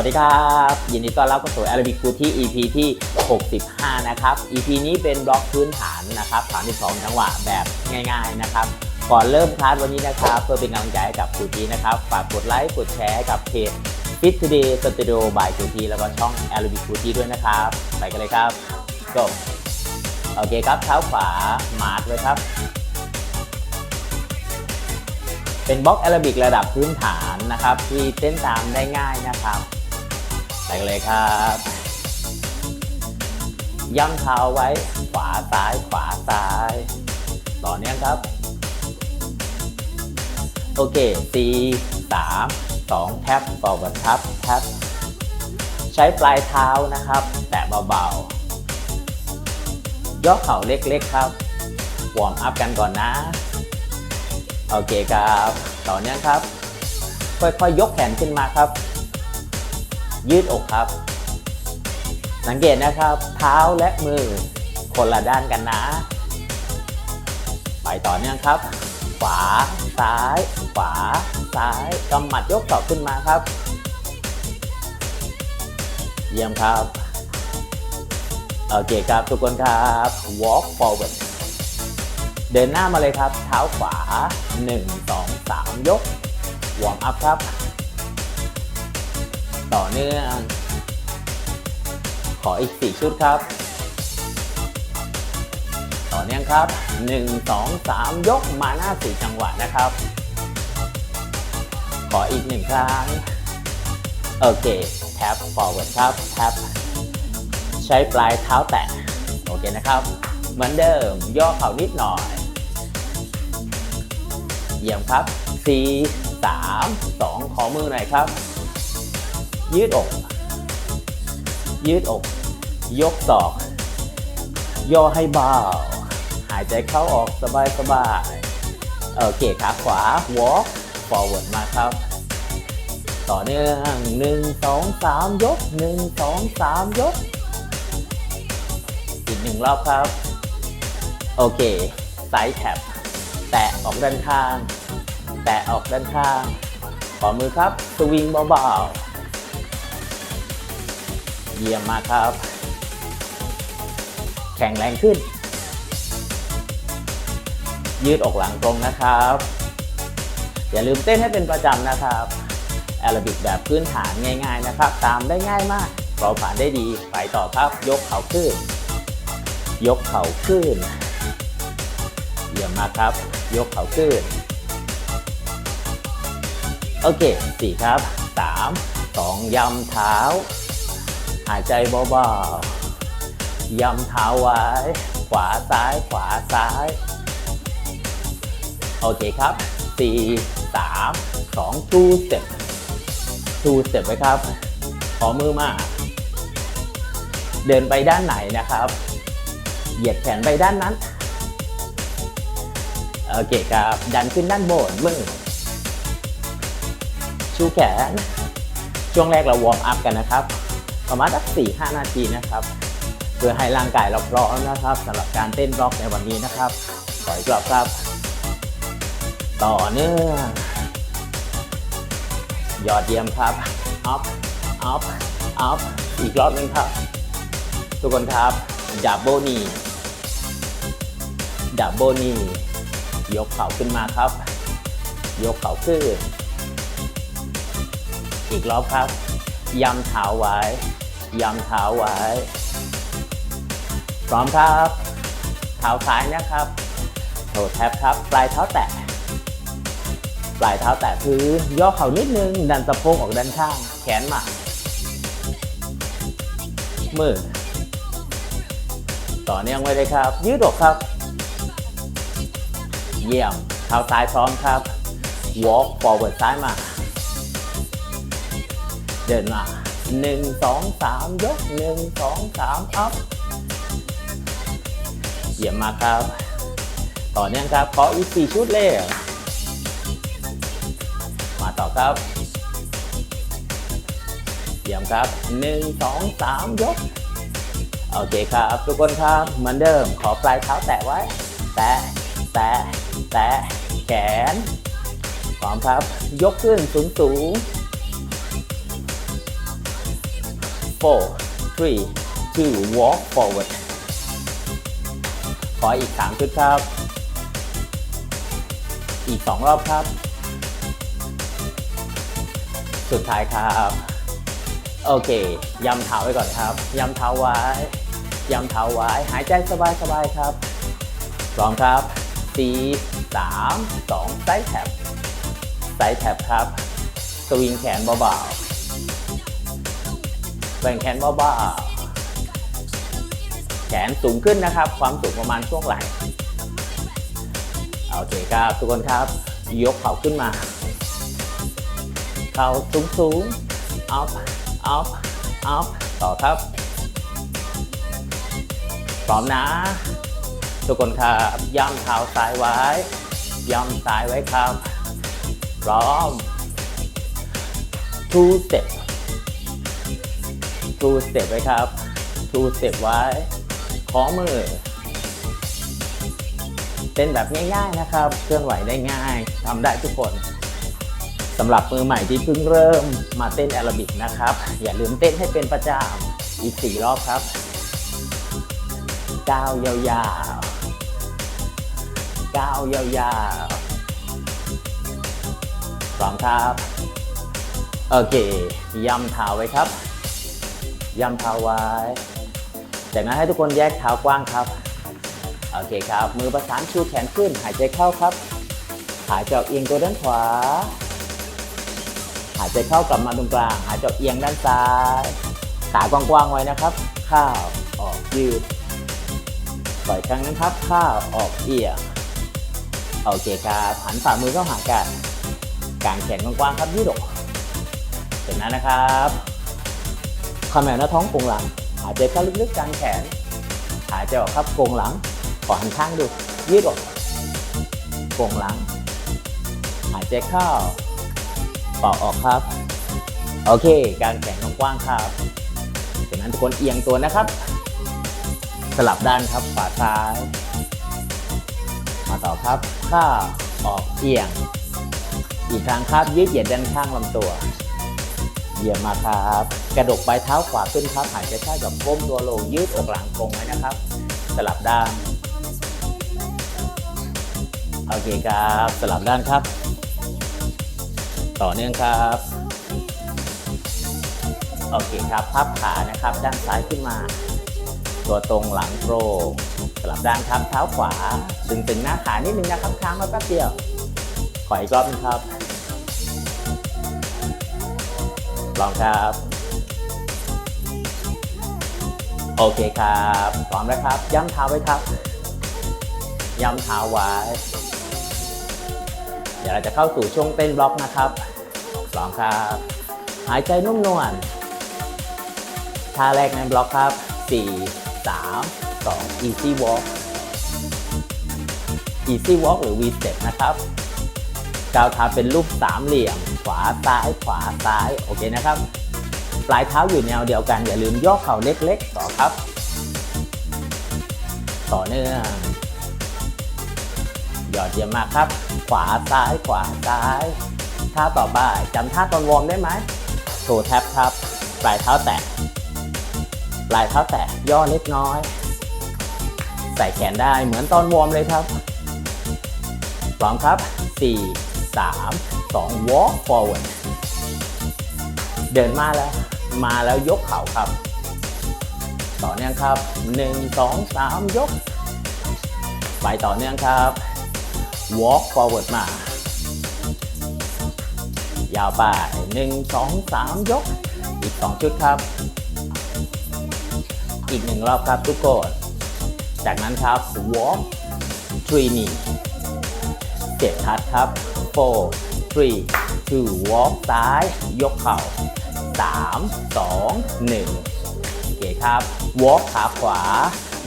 วัสดีครับ ยินดีต้อนรับเข้าสู่ Arabic Food ที่ EP ที่ 65 นะครับ EP นี้เป็นบล็อกพื้นฐานนะครับ 32 จังหวะแบบง่ายๆนะครับ ก่อนเริ่มคลาสวันนี้นะครับ เพื่อเป็นกำลังใจให้กับครูทีนะครับ ฝากกดไลค์ กดแชร์กับเพจ Fit Today Studio by ครูทีแล้วก็ช่อง Arabic Food ด้วยนะครับ ไปกันเลยครับ go โอเคครับ เท้าขวามาร์ทไว้ครับ เป็นบล็อกแอโรบิกระดับพื้นฐานนะครับที่เต้นตามได้ง่ายนะครับ ไปกันเลยครับ ย่ำเท้าไว้ ขวาซ้ายขวาซ้าย ต่อเนื่องครับ โอเคสี่สามสองแท็บ forward ทับแท็บใช้ปลายเท้านะครับ แตะเบาๆย่อเข่าเล็กๆครับวอร์มอัพกันก่อนนะ โอเคครับ ต่อเนื่องครับ ค่อยๆยยกแขนขึ้นมาครับ ยืดอกครับ สังเกตนะครับ เท้าและมือคนละด้านกันนะ ไปต่อเนื่องครับ ขวา ซ้าย ขวา ซ้ายกำหมัดยกศอขึ้นมาครับ เยี่ยมครับโอเคครับทุกคนครับ walk forward เดินหน้ามาเลยครับ เท้าขวา 1 2 3 ยกวอร์มอัพครับ ต่อเนื่อง ขออีก 4 ชุดครับ ต่อเนื่องครับ 1 2 3 ยกมาหน้า4จังหวะนะครับ ขออีก1ครั้ง โอเค แท็บ forward ครับ แท็บ ใช้ปลายเท้าแตะ โอเคนะครับ เหมือนเดิม ย่อเข่านิดหน่อย เยี่ยมครับ 4 3 2 ขอมือหน่อยครับ ยืดอก ยืดอก ยกศอก ย่อให้เบา หายใจเข้าออกสบายสบายโอเคขาขวา walk forward มาครับ ต่อเนื่อง1 2 3ยก1 2 3ยก อีกหนึ่งรอบครับ โอเคไซด์แท็บแตะออกด้านข้าง แตะออกด้านข้าง ขอมือครับ สวิงเบาๆ เยี่ยมมากครับ แข็งแรงขึ้น ยืดอกหลังตรงนะครับ อย่าลืมเต้นให้เป็นประจำนะครับแอโรบิกแบบพื้นฐานง่าย ๆนะครับ ตามได้ง่ายมากเราผ่านได้ดีไปต่อครับยกเข่าขึ้น ยกเข่าขึ้นเยี่ยมมากครับ ยกเข่าขึ้น โอเคสี่ครับสามสองยำเท้า หายใจเบาๆยำเท้าไว้ ขวาซ้ายขวาซ้าย โอเคครับสี่สามสองทูสเต็ปทูเต็ปไว้ครับ ขอมือมา เดินไปด้านไหนนะครับ เหยียดแขนไปด้านนั้น โอเคครับ ดันขึ้นด้านบนมือชูแขน ช่วงแรกเราวอร์มอัพกันนะครับ ประมาณสักสี่ห้านาทีนะครับ เพื่อให้ร่างกายเราพร้อมนะครับสำหรับการเต้นร็อกในวันนี้นะครับขออีกรอบครับ ต่อเนื่องยอดเยี่ยมครับ up up up อีกรอบหนึงครับ ทุกคนครับดับเบิลนีดับเบิลนียกเข่าขึ้นมาครับ ยกเข่าขึ้น อีกรอบครับย้ำเท้าไว้ ยำเท้าไว้ พร้อมครับ เท้าซ้ายนะครับโถแทบครับ ปลายเท้าแตะ ปลายเท้าแตะพื้นย่อเข่านิดนึง ดันสะโพกออกด้านข้าง แขนมา มือ ต่อเนื่องไว้เลยครับ ยืดอกครับ เยี่ยม เท้าซ้ายพร้อมครับ walk forward ซ้ายมา เดินมา 1 2 3ยก1 2 3 up เยี่ยมมากครับ ต่อเนื่องครับขออีก4ชุดเลยมาต่อครับ เยี่ยมครับ1 2 3ยก โอเคครับทุกคนครับเหมือนเดิมขอปลายเท้าแตะไว้ แตะ แตะ แตะ แขนพร้อมครับ ยกขึ้นสูงสูง four three two walk forward ขออีก 3 ชุดครับ อีก 2 รอบครับ สุดท้ายครับ โอเค ย้ำเท้าไว้ก่อนครับ ย้ำเท้าไว้ ย้ำเท้าไว้ หายใจสบายๆครับ พร้อมครับ4 3 2ไซส์แท็บไซส์แท็บครับ สวิงแขนเบาๆ แบ่งแขนเบาๆแขนสูงขึ้นนะครับ ความสูงประมาณช่วงไหล่โอเคครับทุกคนครับ ยกเข่าขึ้นมา เข่าสูงสูง up up up ต่อครับพร้อมนะ ทุกคนครับย่ำเท้าซ้ายไว้ ย่ำซ้ายไว้ครับ พร้อม two step two step ไว้ครับ two step ไว้ขอมือ เป็นแบบง่ายๆนะครับ เคลื่อนไหวได้ง่ายทำได้ทุกคนสำหรับมือใหม่ที่เพิ่งเริ่มมาเต้นแอโรบิกนะครับ อย่าลืมเต้นให้เป็นประจำอีก4รอบครับก้าวยาวๆก้าวยาวๆพร้อมครับ โอเคย้ำเท้าไว้ครับ ย้ำเท้าไว้ จากนั้นให้ทุกคนแยกเท้ากว้างครับ โอเคครับ มือประสานชูแขนขึ้น หายใจเข้าครับ หายใจออกเอียงตัวด้านขวา หายใจเข้ากลับมาตรงกลาง หายใจออกเอียงด้านซ้าย ขากว้างๆไว้นะครับข้าวออกยืด ปล่อยครั้งนั้นครับข้าวออกเอียง โอเคครับ หันฝ่ามือเข้าหากันกางแขนกว้างๆครับยืดออกเสร็จแล้วนะครับ ขมแมวหน้าท้องโกงหลัง หายใจเข้าลึกๆกลางแขน หายใจออกครับโกงหลังขอหันข้างดู ยืดออกโกงหลัง หายใจเข้าปล่อออกครับ โอเค การแขนกว้างครับ จากนั้นทุกคนเอียงตัวนะครับ สลับด้านครับขวาซ้าย มาต่อครับข้าออกเอียง อีกครั้งครับยืดเหยียดด้านข้างลำตัว เยียบมาครับ กระดกปลายเท้าขวาขึ้นครับหายใจเข้ากับก้มตัวลงยืดอกหลังตรงไว้นะครับ สลับด้านโอเคครับ สลับด้านครับ ต่อเนื่องครับโอเคครับ พับขานะครับ ด้านซ้ายขึ้นมา ตัวตรงหลังโปร่งสลับด้านครับเท้าขวาดึงตึงหน้าขานิดนึงนะครับค้างมาแป๊บเดียวขออีกรอบนึงครับ ลองครับ โอเคครับพร้อมแล้วครับ ย้ำเท้าไว้ครับ ย้ำเท้าไว้ เดี๋ยวเราจะเข้าสู่ช่วงเต้นบล็อกนะครับพร้อมครับ หายใจนุ่มนวลท่าแรกในบล็อกครับ 4 3 2 easy walk easy walk หรือ V step นะครับก้าวเท้าเป็นรูปสามเหลี่ยม ขวาซ้ายขวาซ้ายโอเคนะครับ ปลายเท้าอยู่แนวเดียวกัน อย่าลืมย่อเข่าเล็กๆ ต่อครับ ต่อเนื่องยอดเยี่ยมมากครับ ขวาซ้ายขวาซ้ายท่าต่อไปจำท่าตอนวอร์มได้ไหมโถแท็บครับ ปลายเท้าแตะปลายเท้าแตะย่อเล็กน้อย ใส่แขนได้เหมือนตอนวอร์มเลยครับพร้อมครับ 4 3 2 walk forward เดินมาแล้ว มาแล้วยกเข่าครับ ต่อเนื่องครับ 1 2 3 ยก ไปต่อเนื่องครับ walk forward มา ยาวไป 1 2 3 ยก อีก 2 ชุดครับ อีกหนึ่งรอบครับทุกคนจากนั้นครับ walk three knee เจ็ดทัดครับ four three two walk ซ้าย ยกเข่า 3 2 1 โอเคครับ walk ขาขวา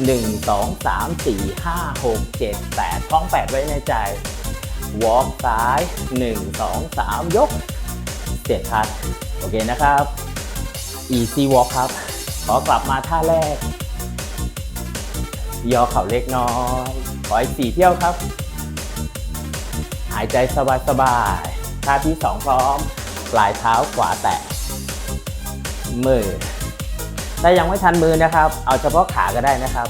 1 2 3 4 5 6 7 8ท้อง 8 ไว้ในใจ walk ซ้าย 1 2 3 ยกเจ็ดทัดโอเคนะครับ easy walk ครับ ขอกลับมาท่าแรกย่อเข่าเล็กน้อย ขออีกสี่เที่ยวครับ หายใจสบายๆท่า ท่าที่สองพร้อม ปลายเท้าขวาแตะ มือถ้ายังไม่ทันมือนะครับ เอาเฉพาะขาก็ได้นะครับ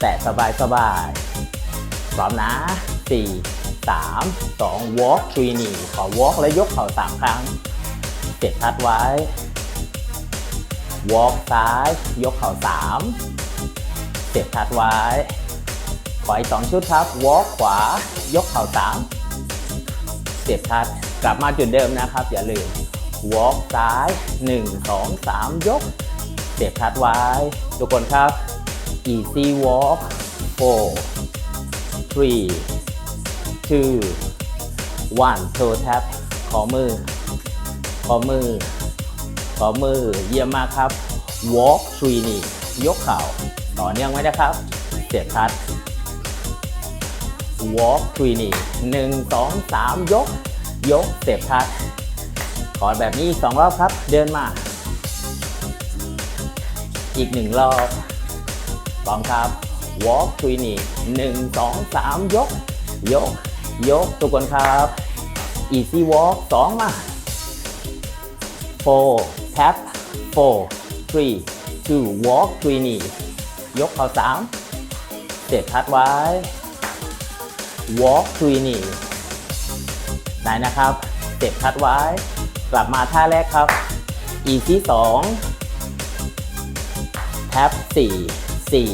แตะสบายสบายพร้อมนะ 4 3 2 walk three knee ขอ walk และยกเข่า 3 ครั้ง เจ็ดทัดไว้ walk ซ้าย ยกเข่า 3 เจ็ดทัดไว้ ขออีกสองชุดครับ walk ขวา ยกเข่า 3 เจ็ดทัด กลับมาจุดเดิมนะครับ อย่าลืม walk ซ้าย 1 2 3 ยกเจ็ดทัดไว้ ทุกคนครับ easy walk four three two one toe tap ขอมือ ขอมือ ขอมือ เยี่ยมมากครับ walk three knee ยกเข่า ต่อเนื่องไว้นะครับเจ็ดทัด walk three knee หนึ่งสองสามยก ยกเจ็บทัดขอดแบบนี้อีกสองรอบครับ เดินมา อีกหนึ่งรอบพร้อมครับ walk three knee หนึ่งสองสามยก ยก ยกทุกคนครับ easy walk สองมา four tap four three two walk three knee ยกเข่าสามเจ็ดทัดไว้ walk three knee ได้นะครับเจ็บทัดไว้ กลับมาท่าแรกครับ easy สอง tap สี่สี่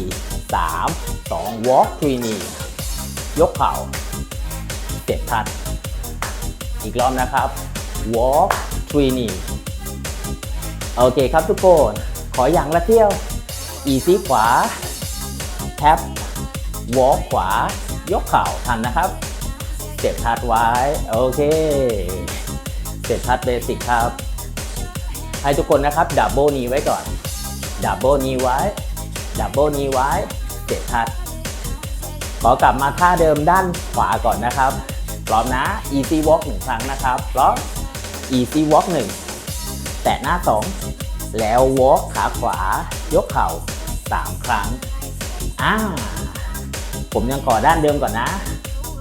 สามสอง walk three knee ยกเข่าเจ็ดทัด อีกรอบนะครับ walk three knee โอเคครับทุกคน ขออย่างละเที่ยว easy ขวา tap walk ขวายกเข่าทันนะครับ เจ็บทัดไว้ โอเคเจ็บทัดเบสิกครับ ให้ทุกคนนะครับ ดับเบิลนีไว้ก่อน ดับเบิลนีไว้ ดับเบิลนีไว้เจ็ดทัด ขอกลับมาท่าเดิมด้านขวาก่อนนะครับ พร้อมนะ easy walk หนึ่งครั้งนะครับ พร้อม easy walk หนึ่ง แตะหน้าสอง แล้ว walk ขาขวา ยกเข่าสามครั้ง อ่าผมยังขอด้านเดิมก่อนนะ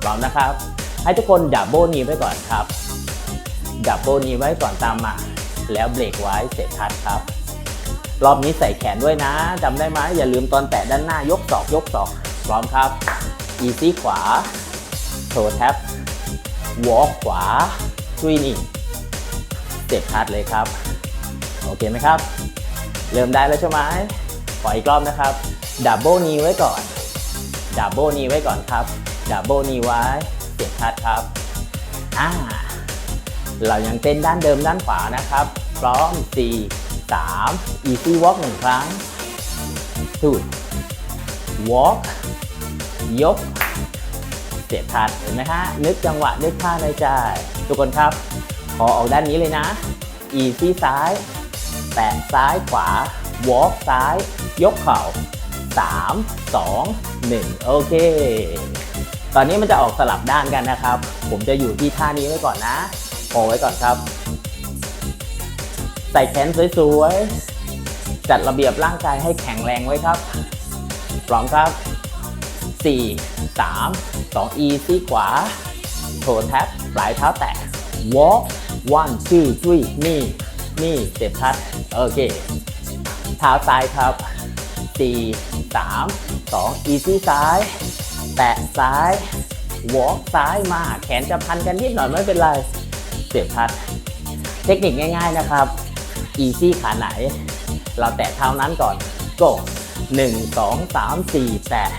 พร้อมนะครับ ให้ทุกคนดับเบิลนีไว้ก่อนครับ ดับเบิลนีไว้ก่อนตามมา แล้วเบรกไว้เสร็จทัดครับ รอบนี้ใส่แขนด้วยนะจำได้ไหมอย่าลืมตอนแตะด้านหน้ายกศอกยกศอกพร้อมครับ easy ขวา toe tap walk ขวา three knee เจ็บทัดเลยครับ โอเคไหมครับ เริ่มได้แล้วใช่ไหมขออีกรอบนะครับ ดับเบิลนีไว้ก่อน ดับเบิลนีไว้ก่อนครับ ดับเบิลนีไว้ เจ็บทัดครับอ่าเรายังเต้นด้านเดิมด้านขวานะครับ พร้อม 4 3 easy walk หนึ่งครั้ง two walk ยกเสียบทัดเห็นไหมฮะ นึกจังหวะ นึกท่าในใจ ทุกคนครับ ขอออกด้านนี้เลยนะ easy ซ้าย แตะซ้ายขวา walk ซ้าย ยกเข่า 3 2 1 โอเค ตอนนี้มันจะออกสลับด้านกันนะครับ ผมจะอยู่ที่ท่านี้ไว้ก่อนนะโอไว้ก่อนครับ ใส่แขนสวยๆ จัดระเบียบร่างกายให้แข็งแรงไว้ครับพร้อมครับ 4 3 2 e ซีขวา โถแท็บปลายเท้าแตะ walk one two three นี่ นี่เจ็บทัด โอเค เท้าซ้ายครับ 4 3 2 easy ซ้าย แตะซ้าย walk ซ้ายมา แขนจะพันกันนิดหน่อยไม่เป็นไรเจ็บทัด เทคนิคง่ายๆนะครับ easy ขาไหน เราแตะเท้านั้นก่อน go 1 2 3 4แตะ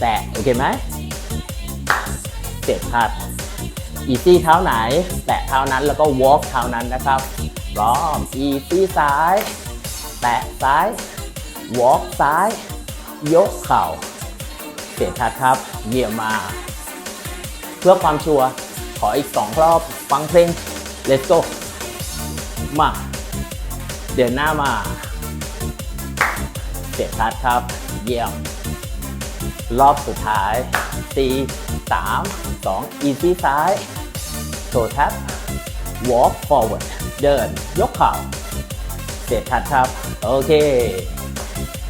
แตะ โอเคไหมเจ็บทัด easy เท้าไหน แตะเท้านั้นแล้วก็ walk เท้านั้นนะครับพร้อม easy ซ้าย แตะซ้าย walk ซ้าย ยกเข่า เจ็บทัดครับ เยี่ยมมา เพื่อความชัวร์ขออีกสองรอบ ฟังเพลง let's go มา เดินหน้ามาเสียทัดครับ เยี่ยม รอบสุดท้าย4 3 2 easy ซ้ายโถทับ walk forward เดิน ยกเข่าเสียทัดครับ โอเค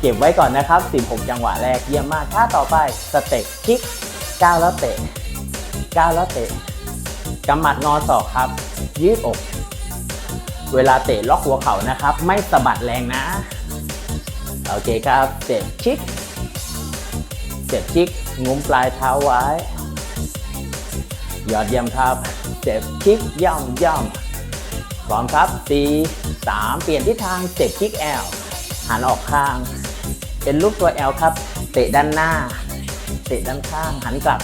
เก็บไว้ก่อนนะครับ 16 จังหวะแรกเยี่ยมมากท่าต่อไปสเต็ปคิกก้าวแล้วเตะก้าวแล้วเตะกำหมัดงอศอกครับ ยืดอก เวลาเตะล็อกหัวเข่านะครับ ไม่สะบัดแรงนะโอเคครับเต็ปชิกเต็ปชิกงุ้มปลายเท้าไว้ ยอดเยี่ยมครับเต็ปชิกย่ำย่ำพร้อมครับ4 3 เปลี่ยนทิศทางเต็ปชิกแอลหันออกข้าง เป็นรูปตัว L ครับ เตะด้านหน้า เตะด้านข้างหันกลับ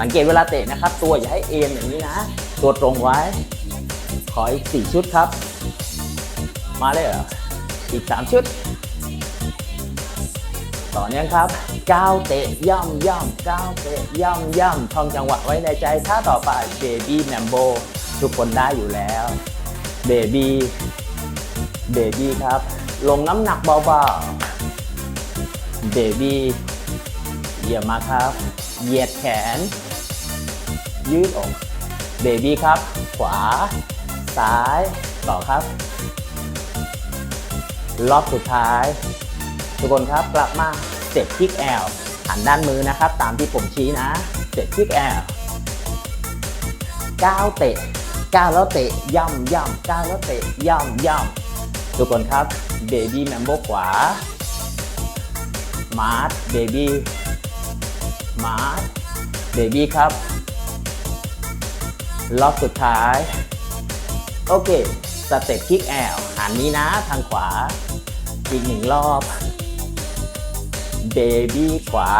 สังเกตเวลาเตะนะครับ ตัวอย่าให้เอ็นอย่างนี้นะ ตัวตรงไว้ ขออีก 4 ชุดครับ มาเลยเหรออีก 3 ชุด ต่อเนื่องครับก้าวเตะย่ำย่ำก้าวเตะย่ำย่ำท่องจังหวะไว้ในใจท่าต่อไปเบบี้แมมโบทุกคนได้อยู่แล้วเบบี้เบบี้ครับ ลงน้ำหนักเบาๆ เบบี้เยี่ยมมาครับ เหยียดแขน ยืดอกเบบี้ครับ ขวา ซ้าย ต่อครับ รอบสุดท้าย ทุกคนครับกลับมาเต็ปคิกแอลหันด้านมือนะครับ ตามที่ผมชี้นะเต็ปคิกแอลก้าวเตะก้าวแล้วเตะย่ำย่ำก้าวแล้วเตะย่ำย่ำทุกคนครับเบบี้แมมโบขวา มาร์ทเบบี้มาร์ทเบบี้ครับรอบสุดท้าย โอเค สเต็ปคิกแอลหันนี้นะทางขวา อีกหนึ่งรอบเบบี้ขวา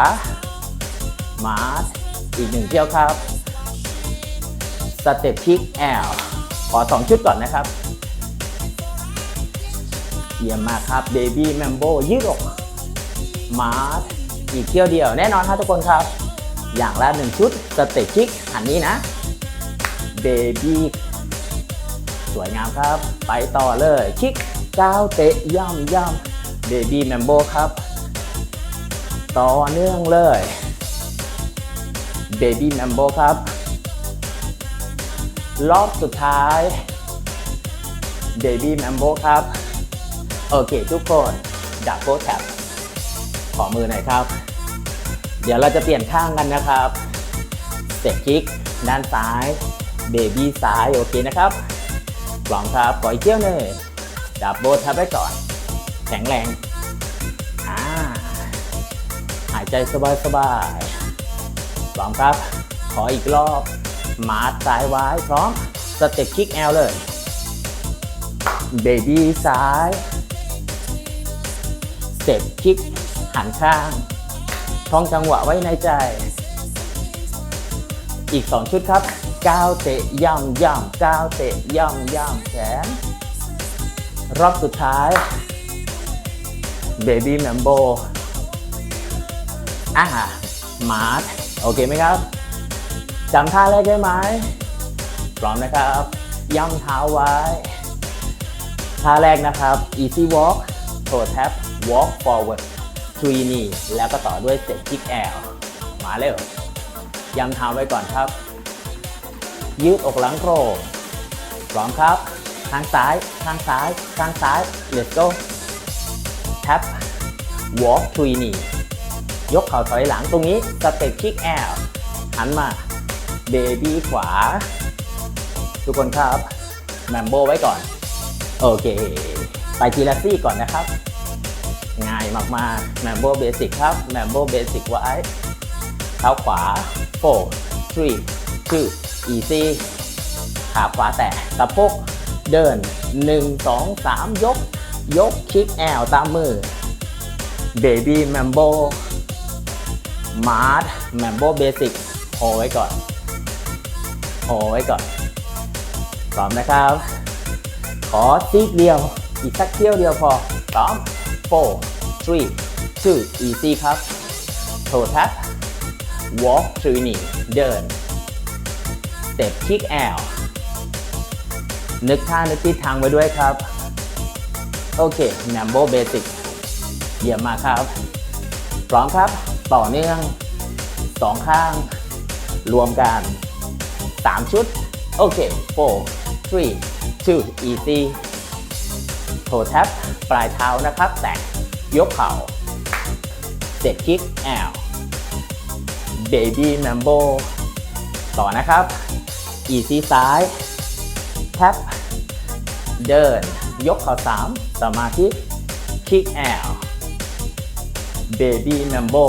มาร์ทอีกหนึ่งเที่ยวครับ สเต็ปคิกแอลขอสองชุดก่อนนะครับเยี่ยมมากครับเบบี้แมมโบยืดอก มาร์ทอีกเที่ยวเดียวแน่นอนครับทุกคนครับ อย่างละหนึ่งชุดสเต็ปคิกอันนี้นะเบบี้สวยงามครับ ไปต่อเลยคิกก้าวเตะย่ำย่ำเบบี้แมมโบครับ ต่อเนื่องเลยเบบี้แมมโบครับรอบสุดท้ายเบบี้แมมโบครับ โอเคทุกคนดับโบแท็บ ขอมือหน่อยครับ เดี๋ยวเราจะเปลี่ยนข้างกันนะครับสเต็ปคิก ด้านซ้ายเบบี้ซ้ายโอเคนะครับพร้อมครับขออีกเที่ยวหนึ่งดับโบท็บไว้ก่อน แข็งแรงอ่าหายใจสบายๆพร้อมครับ ขออีกรอบ มาร์ซ้ายไว้พร้อมสเต็ปคิกแอลเลยเบบี้ซ้ายสเต็ปคิก หันข้างท่องจังหวะไว้ในใจ อีก 2 ชุดครับก้าวเตะย่ำย่ำก้าวเตะย่ำย่ำแขนรอบสุดท้ายเบบี้แมมโบอ่ามาร์ทโอเคไหมครับจำท่าแรกได้ไหมพร้อมนะครับ ย่ำเท้าไว้ ท่าแรกนะครับ easy walk toe tap walk forward three knee แล้วก็ต่อด้วย step kick L มาเร็วย่ำเท้าไว้ก่อนครับ ยืดอกหลังโครงพร้อมครับ ข้างซ้าย ข้างซ้าย ข้างซ้าย let's go tap walk three knee ยกเข่าถอยหลังตรงนี้สเต็ปคิกแอลหันมา เบบี้ขวา ทุกคนครับ แมมโบไว้ก่อน โอเค ไปทีละซี่ก่อนนะครับ มากๆแมมโบเบสิกครับแมมโบเบสิกไว้เท้าขวา4 3 2 easy ขาขวาแตะสะโพกเดิน 1 2 3 ยก ยกคิกแอลตามมือเบบี้แมมโบมาร์ทแมมโบเบสิกโฮไว้ก่อนโฮไว้ก่อนพร้อมนะครับ ขอซีกเดียว อีกสักเที่ยวเดียวพอพร้อม4 3 2 easy ครับโททับ walk three knee เดิน step kick L นึกท่านึกทิศทางไว้ด้วยครับ โอเค m a m b o Basic เยี่ยมมากครับ พร้อมครับ ต่อเนื่อง 2 ข้าง รวมกัน 3 ชุด โอเค 4 3 2 easy โถแท็บปลายเท้านะครับ แตะ ยกเข่าเสร็จคิกแอล baby mambo ต่อนะครับ easy ซ้ายแท็บเดิน ยกเข่า3สมาธิคิกแอล baby mambo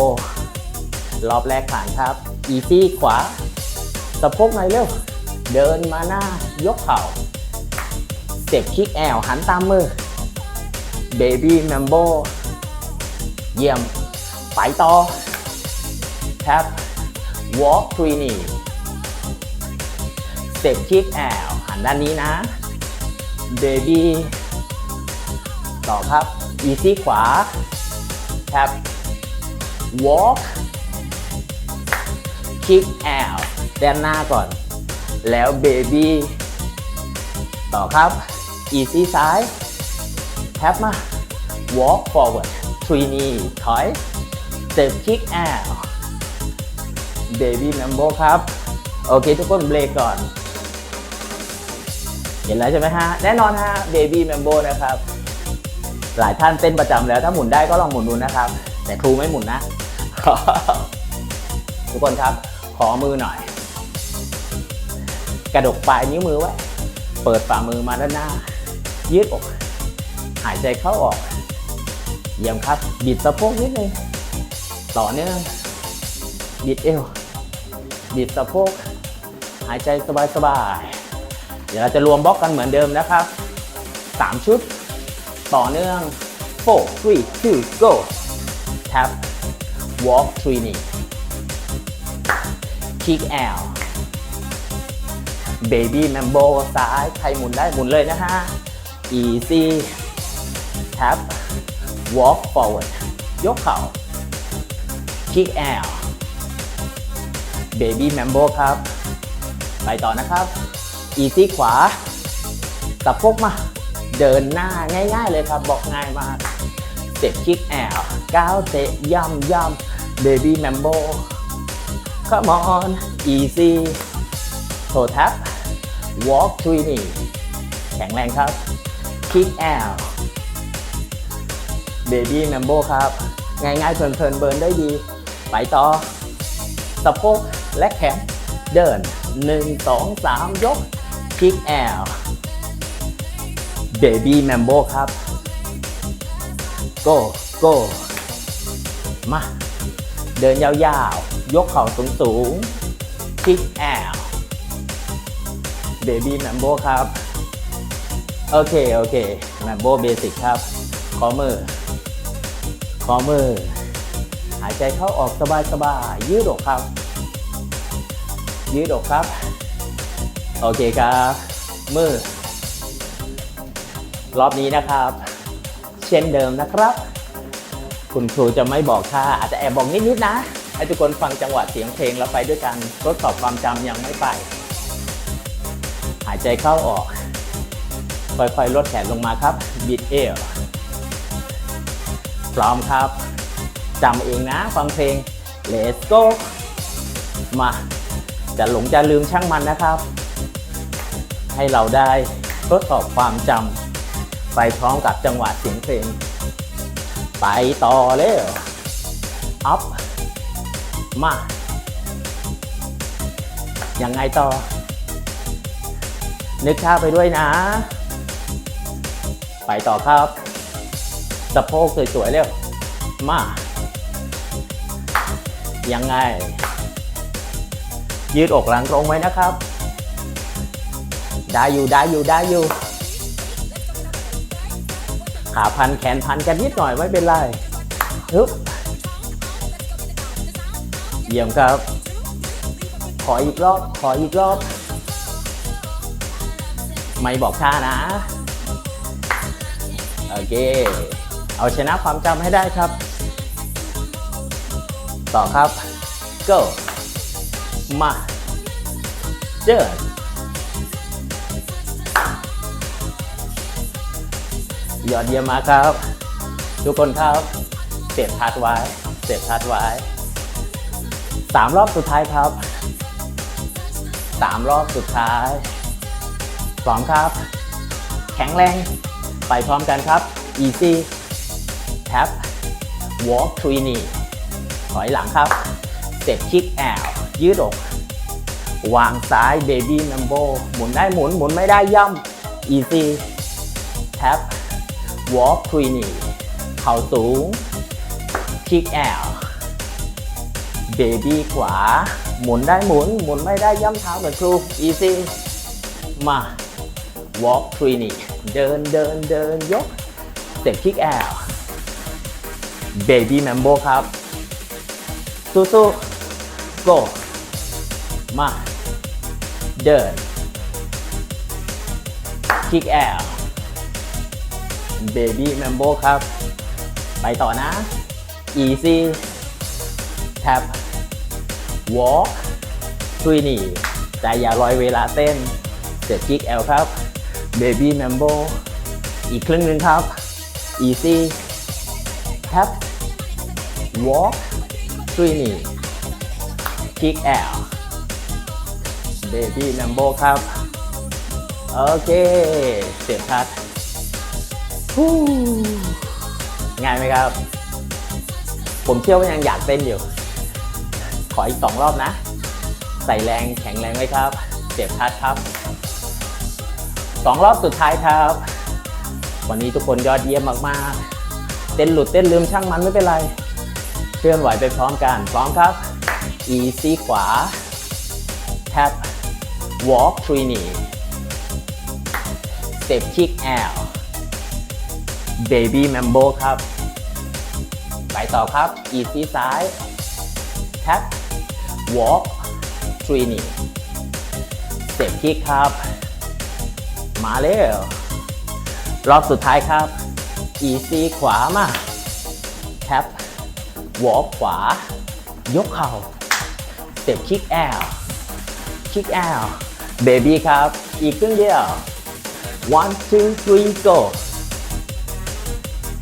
รอบแรกผ่านครับ easy ขวา สะโพกหน่อยเร็ว เดินมาหน้า ยกเข่าสเต็ปคิกแอลหันตามมือ baby mambo เยี่ยม ไปต่อ tap walk three knee สเต็ปคิกแอลหันด้านนี้นะ baby ต่อครับ easy ขวา tap walk kick out ด้านหน้าก่อน แล้ว baby ต่อครับ easy ซ้าย tap มา walk forward three knee ถอย step kick out baby mambo ครับ โอเคทุกคนเบรกก่อน เห็นแล้วใช่ไหมฮะ แน่นอนฮะ baby mambo นะครับ หลายท่านเต้นประจำแล้วถ้าหมุนได้ก็ลองหมุนดูนะครับ แต่ครูไม่หมุนนะ ทุกคนครับ ขอมือหน่อย กระดกปลายนิ้วมือไว้ เปิดฝ่ามือมาด้านหน้า ยืดอก หายใจเข้าออก เยี่ยมครับ บิดสะโพกนิดนึงต่อเนื่องบิดเอว บิดสะโพก หายใจสบายๆ เดี๋ยวเราจะรวมบล็อกกันเหมือนเดิมนะครับ 3 ชุด ต่อเนื่อง four three two go tap walk three knee kick out baby mambo ซ้าย ใครหมุนได้หมุนเลยนะฮะ easy tap walk forward ยกเข่า kick out baby mambo ครับ ไปต่อนะครับ easy ขวาสะโพกมา เดินหน้าง่ายๆเลยครับ บอกง่ายมากเตะคิกแอลก้าวเตะย่ำย่ำเบบี้แมมโบ come on easy toe tap walk three knee แข็งแรงครับ kick out baby mambo ครับ ง่ายๆเพลินๆเบิร์นได้ดี ไปต่อ สะโพกและแขน เดิน 1 2 3 ยก kick out baby mambo ครับ go go มา เดินยาวๆ ยกเข่าสูงๆ kick out baby mambo ครับ โอเค โอเค mambo basic ครับ ขอมือ ขอมือ หายใจเข้าออกสบายๆยืดอกครับ ยืดอกครับ โอเคครับ มือ รอบนี้นะครับ เช่นเดิมนะครับ คุณครูจะไม่บอกท่าอาจจะแอบบอกนิดๆนะ ให้ทุกคนฟังจังหวะเสียงเพลงแล้วไปด้วยกันทดสอบความจำยังไม่ไป หายใจเข้าออก ค่อยๆลดแขนลงมาครับบิดเอว พร้อมครับจำเองนะฟังเพลง Let's go มาจะหลงจะลืมช่างมันนะครับ ให้เราได้ทดสอบความจำไปพร้อมกับจังหวะเสียงเพลง ไปต่อเร็ว up มายังไงต่อ นึกท่าไปด้วยนะ ไปต่อครับ สะโพกสวยๆเร็ว มา ยังไง ยืดอกหลังตรงไว้นะครับ ได้อยู่ได้อยู่ได้อยู่ ขาพันแขนพันกันนิดหน่อยไม่เป็นไรฮึบเยี่ยมครับ ขออีกรอบ ขออีกรอบ ไม่บอกท่านะ โอเค เอาชนะความจำให้ได้ครับ ต่อครับ go มาเดินยอดเยี่ยมมากครับ ทุกคนครับเสียบทัดไว้เสียบทัดไว้สามรอบสุดท้ายครับสามรอบสุดท้ายพร้อมครับ แข็งแรง ไปพร้อมกันครับ easy tap walk three n y ถอยหลังครับ step kick out ยืดอก วางซ้าย baby mambo หมุนได้หมุนหมุนไม่ได้ย่ำ easy tap walk three n y เข่าสูงคิกแอลเบบี้ขวา หมุนได้หมุน หมุนไม่ได้ย่ำเท้าเหมือนครู easy มา walk t r i n i เดินเดินเดินยก step kick out baby mambo ครับ สู้ๆ go มา เดิน kick out baby mambo ครับ ไปต่อนะ easy tap walk t r i n i ใจอย่าลอยเวลาเต้น step kick out ครับ baby mambo อีกครึ่งหนึ่งครับ easy tap walk t r i n i kick out baby mambo ครับ โอเค เสียบทัดง่ายไหมครับ ผมเชื่อว่ายังอยากเต้นอยู่ ขออีกสองรอบนะ ใส่แรงแข็งแรงไว้ครับ เสียบทัดครับสองรอบสุดท้ายครับ วันนี้ทุกคนยอดเยี่ยมมาก ๆ เต้นหลุดเต้นลืมช่างมันไม่เป็นไร เคลื่อนไหวไปพร้อมกัน พร้อมครับ easy ขวา tap walk three knee step kick out baby mambo ครับ ไปต่อครับ easy ซ้าย tap walk three knee step kick ครับ มาเร็วรอบสุดท้ายครับ easy ขวามา tap walk ขวา ยกเข่า step kick out kick out baby ครับ อีกครึ่งเดียว one two three go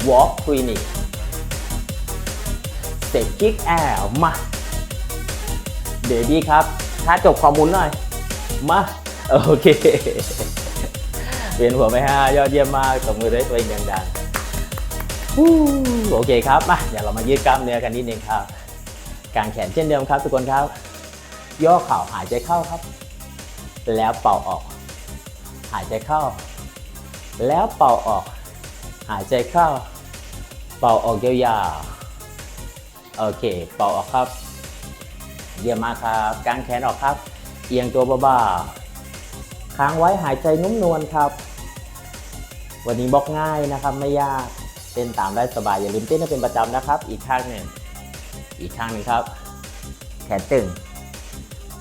walk three knee step kick out มา baby ครับถ้าจบความมุนหน่อย มาโอเคเวียนหัวไหมฮะ ยอดเยี่ยมมากตบมือด้วยตัวเองดังๆ โอเคครับมาเดี๋ยวเรามายืดกล้ามเนื้อกันนิดนึงครับกางแขนเช่นเดิมครับ ทุกคนครับ ย่อเข่าหายใจเข้าครับ แล้วเป่าออก หายใจเข้า แล้วเป่าออก หายใจเข้า เป่าออกยาวๆโอเค เป่าออกครับ เยี่ยมมากครับกางแขนออกครับ เอียงตัวเบาๆค้างไว้หายใจนุ่มนวลครับ วันนี้บล็อกง่ายนะครับไม่ยาก เต้นตามได้สบายอย่าลืมเต้นให้เป็นประจำนะครับ อีกข้างหนึ่งอีกข้างหนึ่งครับ แขนตึง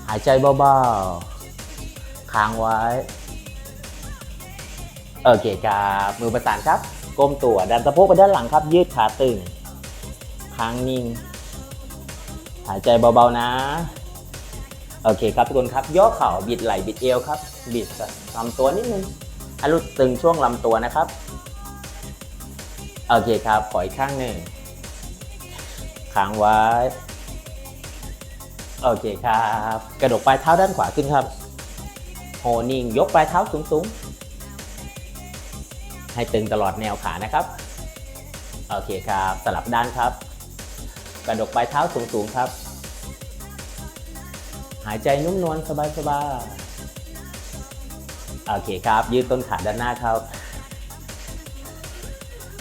หายใจเบาๆค้างไว้โอเคครับมือประสานครับ ก้มตัวดันสะโพกไปด้านหลังครับ ยืดขาตึงค้างนิ่ง หายใจเบาๆนะโอเคครับทุกคนครับย่อเข่าบิดไหล่บิดเอวครับ บิดลำตัวนิดนึงให้รู้ตึงช่วงลำตัวนะครับ โอเคครับ ขออีกข้างหนึ่งค้างไว้ โอเคครับ กระดกปลายเท้าด้านขวาขึ้นครับ โฮนิ่งยกปลายเท้าสูงๆ ให้ตึงตลอดแนวขานะครับ โอเคครับ สลับด้านครับ กระดกปลายเท้าสูงๆครับ หายใจนุ่มนวลสบายๆ โอเคครับ ยืดต้นขาด้านหน้าครับ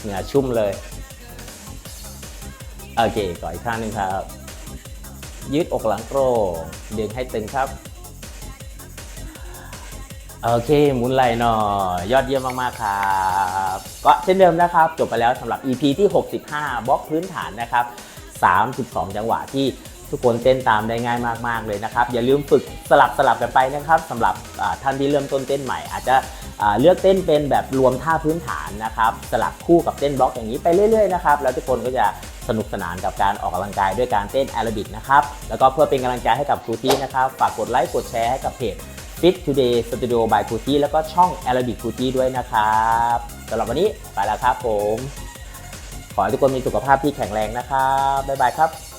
เหงื่อชุ่มเลย โอเคก่ออีกข้างหนึ่งครับ ยืดอกหลังโปร่งดึงให้ตึงครับ โอเคหมุนไหล่หน่อยยอดเยี่ยมมากๆครับก็เช่นเดิมนะครับ จบไปแล้วสำหรับ EP ที่ 65บล็อกพื้นฐานนะครับ 32 จังหวะที่ทุกคนเต้นตามได้ง่ายมากๆเลยนะครับ อย่าลืมฝึกสลับสลับกันไปนะครับสำหรับท่านที่เริ่มต้นเต้นใหม่อาจจะ เลือกเต้นเป็นแบบรวมท่าพื้นฐานนะครับสลับคู่กับเต้นบล็อกอย่างนี้ไปเรื่อยๆนะครับแล้วทุกคนก็จะสนุกสนานกับการออกกำลังกายด้วยการเต้นแอโรบิกนะครับแล้วก็เพื่อเป็นกำลังใจให้กับครูทีนะครับฝากกดไลค์กดแชร์ให้กับเพจ Fit Today Studio by ครูทีแล้วก็ช่อง Arabic ครูทีด้วยนะครับสำหรับวันนี้ไปแล้วครับผม ขอให้ทุกคนมีสุขภาพที่แข็งแรงนะครับบ๊ายบายครับ